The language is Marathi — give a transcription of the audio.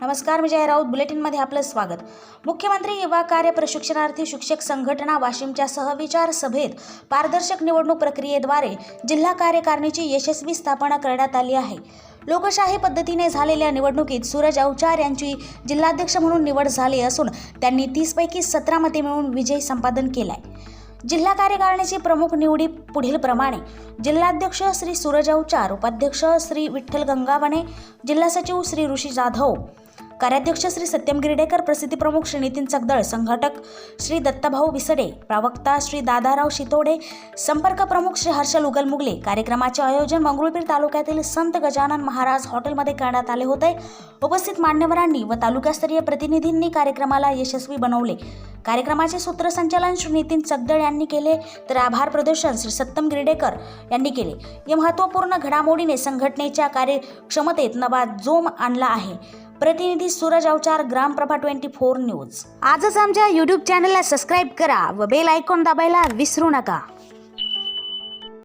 नमस्कार मी जय राऊत. बुलेटिनमध्ये आपलं स्वागत. मुख्यमंत्री युवा कार्य प्रशिक्षणार्थी शिक्षक संघटना वाशिमच्या सहविचार सभेत पारदर्शक निवडणूक प्रक्रियेद्वारे जिल्हा कार्यकारिणीची यशस्वी स्थापना करण्यात आली आहे. लोकशाही पद्धतीने झालेल्या निवडणुकीत सूरज अवचार यांची जिल्हाध्यक्ष म्हणून निवड झाली असून त्यांनी तीसपैकी सतरा मते मिळवून विजय संपादन केलाय. जिल्हा कार्यकारिणीची प्रमुख निवडी पुढील प्रमाणे जिल्हाध्यक्ष श्री सूरज अवचार उपाध्यक्ष श्री विठ्ठल गंगावणे जिल्हा सचिव श्री ऋषी जाधव कार्याध्यक्ष श्री सत्यम गिरडेकर प्रसिद्धी प्रमुख श्री नितीन चगदळ संघटक श्री दत्ताभाऊ विसडे प्रवक्ता श्री दादाराव शितोडे संपर्क प्रमुख श्री हर्षल उगलमुगले कार्यक्रमाचे आयोजन मंगरुळपीर तालुक्यातील संत गजानन महाराज हॉटेलमध्ये करण्यात आले होते. उपस्थित मान्यवरांनी व तालुकास्तरीय प्रतिनिधींनी कार्यक्रमाला यशस्वी बनवले. कार्यक्रमाचे सूत्रसंचालन श्री नितीन चगदळ यांनी केले तर आभार प्रदर्शन श्री सत्तम गिरडेकर यांनी केले. या महत्त्वपूर्ण घडामोडीने संघटनेच्या कार्यक्षमतेत नवा जोम आणला आहे. प्रतिनिधी Suraj Avchar Gramprabha twenty four news. आजच आमच्या यूट्यूब चॅनलला सबस्क्राईब करा व बेल आयकॉन दाबायला विसरू नका.